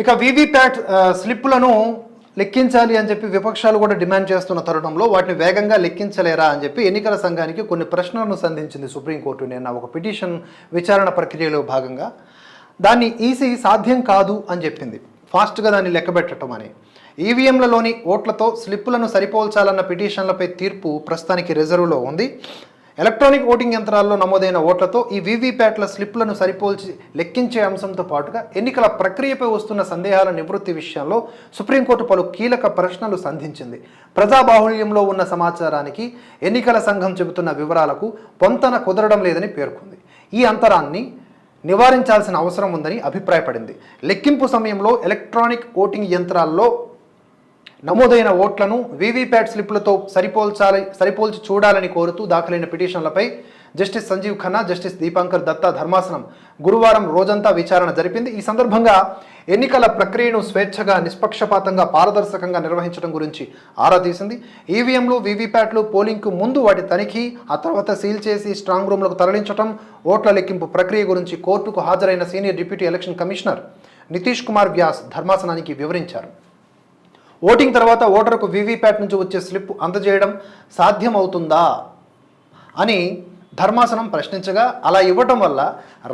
ఇక వీవీప్యాట్ స్లిప్పులను లెక్కించాలి అని చెప్పి విపక్షాలు కూడా డిమాండ్ చేస్తున్న తరుణంలో వాటిని వేగంగా లెక్కించలేరా అని చెప్పి ఎన్నికల సంఘానికి కొన్ని ప్రశ్నలను సంధించింది సుప్రీంకోర్టు నిన్న. ఒక పిటిషన్ విచారణ ప్రక్రియలో భాగంగా దాన్ని ఈసీ సాధ్యం కాదు అని చెప్పింది. ఫాస్ట్గా దాన్ని లెక్కబెట్టడం అని. ఈవీఎంలలోని ఓట్లతో స్లిప్పులను సరిపోల్చాలన్న పిటిషన్లపై తీర్పు ప్రస్తుతానికి రిజర్వ్లో ఉంది. ఎలక్ట్రానిక్ ఓటింగ్ యంత్రాల్లో నమోదైన ఓట్లతో ఈ వీవీప్యాట్ల స్లిప్లను సరిపోల్చి లెక్కించే అంశంతో పాటుగా ఎన్నికల ప్రక్రియపై వస్తున్న సందేహాల నివృత్తి విషయంలో సుప్రీంకోర్టు పలు కీలక ప్రశ్నలు సంధించింది. ప్రజాబాహుళ్యంలో ఉన్న సమాచారానికి ఎన్నికల సంఘం చెబుతున్న వివరాలకు పొంతన కుదరడం లేదని పేర్కొంది. ఈ అంతరాన్ని నివారించాల్సిన అవసరం ఉందని అభిప్రాయపడింది. లెక్కింపు సమయంలో ఎలక్ట్రానిక్ ఓటింగ్ యంత్రాల్లో నమోదైన ఓట్లను వీవీప్యాట్ స్లిప్లతో సరిపోల్చాలి సరిపోల్చి చూడాలని కోరుతూ దాఖలైన పిటిషన్లపై జస్టిస్ సంజీవ్ ఖన్నా జస్టిస్ దీపాంకర్ దత్తా ధర్మాసనం గురువారం రోజంతా విచారణ జరిపింది. ఈ సందర్భంగా ఎన్నికల ప్రక్రియను స్వేచ్ఛగా నిష్పక్షపాతంగా పారదర్శకంగా నిర్వహించడం గురించి ఆరా తీసింది. ఈవీఎంలు వీవీప్యాట్లు పోలింగ్కు ముందు వాటి తనిఖీ ఆ తర్వాత సీల్ చేసి స్ట్రాంగ్ రూమ్లకు తరలించడం ఓట్ల లెక్కింపు ప్రక్రియ గురించి కోర్టుకు హాజరైన senior deputy election commissioner Nitish Kumar Vyas ధర్మాసనానికి వివరించారు. ఓటింగ్ తర్వాత ఓటర్కు వీవీప్యాట్ నుంచి వచ్చే స్లిప్ అందజేయడం సాధ్యమవుతుందా? అని ధర్మాసనం ప్రశ్నించగా అలా ఇవ్వటం వల్ల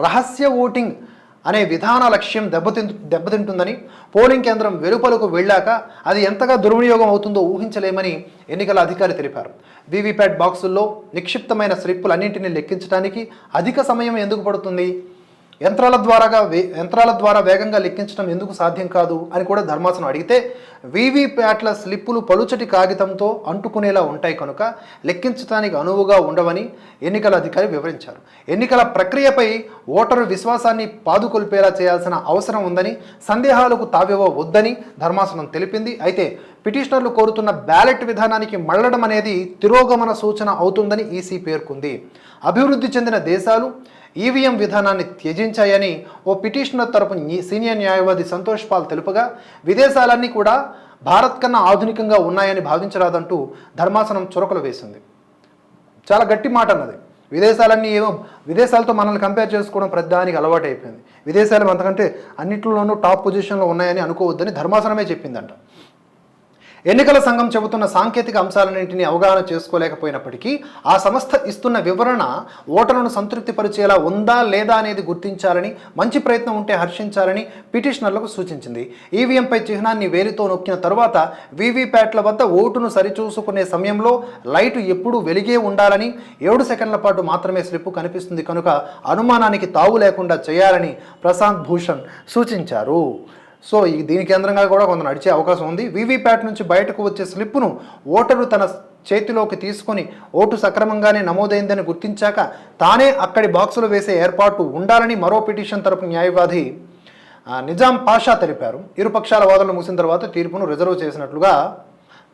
రహస్య ఓటింగ్ అనే విధాన లక్ష్యం దెబ్బతింటు దెబ్బతింటుందని పోలింగ్ కేంద్రం వెలుపలకు వెళ్ళాక అది ఎంతగా దుర్వినియోగం అవుతుందో ఊహించలేమని ఎన్నికల అధికారి తెలిపారు. వీవీప్యాట్ బాక్సుల్లో నిక్షిప్తమైన స్లిప్పులన్నింటినీ లెక్కించడానికి అధిక సమయం ఎందుకు పడుతుంది? యంత్రాల ద్వారాగా వే యంత్రాల ద్వారా వేగంగా లెక్కించడం ఎందుకు సాధ్యం కాదు అని కూడా ధర్మాసనం అడిగితే వీవీప్యాట్ల స్లిప్పులు పలుచటి కాగితంతో అంటుకునేలా ఉంటాయి కనుక లెక్కించడానికి అనువుగా ఉండవని ఎన్నికల అధికారి వివరించారు. ఎన్నికల ప్రక్రియపై ఓటరు విశ్వాసాన్ని పాదుకొల్పేలా చేయాల్సిన అవసరం ఉందని సందేహాలకు తావివ్వవద్దని ధర్మాసనం తెలిపింది. అయితే పిటిషనర్లు కోరుతున్న బ్యాలెట్ విధానానికి మళ్ళడం అనేది తిరోగమన సూచన అవుతుందని ఈసీ పేర్కొంది. అభివృద్ధి చెందిన దేశాలు ఈవీఎం విధానాన్ని త్యజించాయని ఓ పిటిషనర్ తరపు సీనియర్ న్యాయవాది సంతోష్ పాల్ తెలుపగా విదేశాలన్నీ కూడా భారత్ కన్నా ఆధునికంగా ఉన్నాయని భావించరాదంటూ ధర్మాసనం చురకలు వేసింది. చాలా గట్టి మాట అన్నది. విదేశాలన్నీ ఏమో విదేశాలతో మనల్ని కంపేర్ చేసుకోవడం ప్రతిదానికి అలవాటు అయిపోయింది విదేశాలు అంతకంటే అన్నింటిలోనూ టాప్ పొజిషన్లో ఉన్నాయని అనుకోవద్దని ధర్మాసనమే చెప్పిందంట. ఎన్నికల సంఘం చెబుతున్న సాంకేతిక అంశాలన్నింటినీ అవగాహన చేసుకోలేకపోయినప్పటికీ ఆ సంస్థ ఇస్తున్న వివరణ ఓటర్లను సంతృప్తిపరిచేలా ఉందా లేదా అనేది గుర్తించాలని మంచి ప్రయత్నం ఉంటే హర్షించాలని పిటిషనర్లకు సూచించింది. ఈవీఎంపై చిహ్నాన్ని వేలితో నొక్కిన తరువాత వీవీప్యాట్ల వద్ద ఓటును సరిచూసుకునే సమయంలో లైటు ఎప్పుడూ వెలిగే ఉండాలని ఏడు సెకండ్ల పాటు మాత్రమే స్లిప్ కనిపిస్తుంది కనుక అనుమానానికి తావు లేకుండా చేయాలని ప్రశాంత్ భూషణ్ సూచించారు. సో ఈ దీని కేంద్రంగా కూడా కొంత నడిచే అవకాశం ఉంది. వీవీప్యాట్ నుంచి బయటకు వచ్చే స్లిప్పును ఓటరు తన చేతిలోకి తీసుకొని ఓటు సక్రమంగానే నమోదైందని గుర్తించాక తానే అక్కడి బాక్సులు వేసే ఏర్పాటు ఉండాలని మరో పిటిషన్ తరపు న్యాయవాది నిజాం పాషా తెలిపారు. ఇరుపక్షాల వాదనలు ముగిసిన తర్వాత తీర్పును రిజర్వ్ చేసినట్లుగా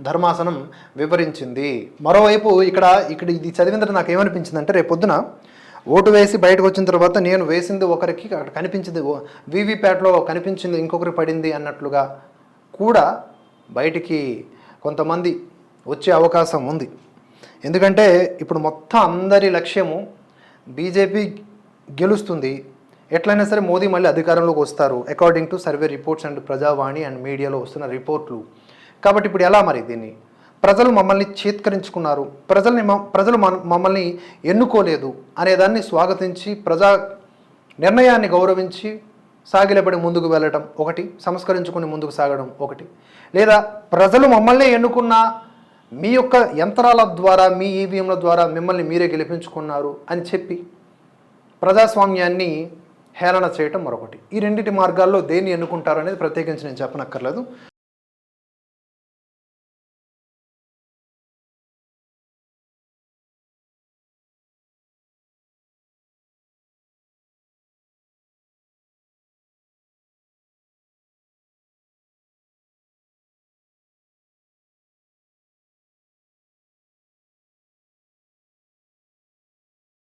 ధర్మాసనం వివరించింది. మరోవైపు ఇక్కడ ఇక్కడ ఇది చదివిన నాకు ఏమనిపించిందంటే రేపు పొద్దున ఓటు వేసి బయటకు వచ్చిన తర్వాత నేను వేసింది ఒకరికి అక్కడ కనిపించింది వీవీప్యాట్లో కనిపించింది ఇంకొకరికి పడింది అన్నట్లుగా కూడా బయటికి కొంతమంది వచ్చే అవకాశం ఉంది. ఎందుకంటే ఇప్పుడు మొత్తం అందరి లక్ష్యము బీజేపీ గెలుస్తుంది. ఎట్లయినా సరే మోదీ మళ్ళీ అధికారంలోకి వస్తారు. According to survey reports and Prajavani and మీడియాలో వస్తున్న రిపోర్ట్లు. కాబట్టి ఇప్పుడు ఎలా మరి దీన్ని ప్రజలు మమ్మల్ని చేత్కరించుకున్నారు. ప్రజల్ని మ- ప్రజలు మమ్మల్ని ఎన్నుకోలేదు అనేదాన్ని స్వాగతించి ప్రజా నిర్ణయాన్ని గౌరవించి సాగిలపడి ముందుకు వెళ్ళటం ఒకటి సంస్కరించుకుని ముందుకు సాగడం ఒకటి. లేదా ప్రజలు మమ్మల్ని ఎన్నుకున్న మీ యొక్క యంత్రాల ద్వారా మీ ఈవీఎంల ద్వారా మిమ్మల్ని మీరే గెలిపించుకున్నారు అని చెప్పి ప్రజాస్వామ్యాన్ని హేళన చేయటం మరొకటి. ఈ రెండింటి మార్గాల్లో దేన్ని ఎన్నుకుంటారు అనేది ప్రత్యేకించి నేను చెప్పనక్కర్లేదు.